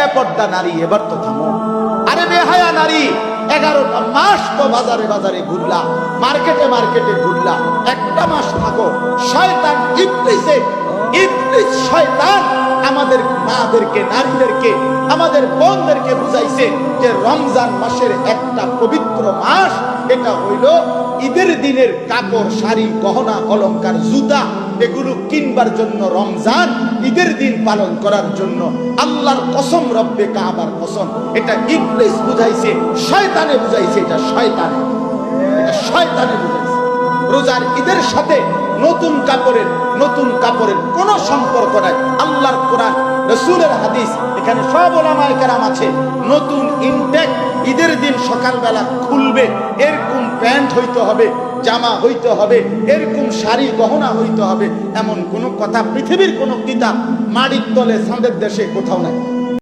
বেপর্দা নারী, এবার তো থামো। আরে বেহায়া নারী, এগারোটা মাস তো বাজারে বাজারে ঘুরলা, মার্কেটে মার্কেটে ঘুরলা, একটা মাস থাকো, শয়তান ইবলিসে, ইবলিস শয়তান আমাদের মাদেরকে, নারীদেরকে আমাদের বোনদেরকে বুঝাইছে যে রমজান মাসের একটা পবিত্র মাস, এটা হইল ঈদের দিনের কাপড়, শাড়ি, গহনা, অলংকার, জুতা, এগুলো কিনবার জন্য রমজান, ঈদের দিন পালন করার জন্য। আল্লাহর কসম রব্বে কাবার কসম, এটা ইবলিস বুঝাইছে, শয়তানে বুঝাইছে, এটা শয়তানে। এটা শয়তানে বুঝাইছে। রোজার ঈদের সাথে নতুন কাপড়ের নতুন কাপড়ের কোনো সম্পর্ক নাই। আল্লাহর কোরআন রসুলের হাদিস, এখানে সব ওলামায় কেরাম আছে। নতুন ইনটেক ঈদের দিন সকালবেলা খুলবে, এরকম প্যান্ট হইতে হবে, জামা হইতে হবে, এরকম শাড়ি গহনা হইতে হবে। এমন কোনো কথা পৃথিবীর কোনো কিতাব মাড়ির তলে চাঁদের দেশে কোথাও নাই।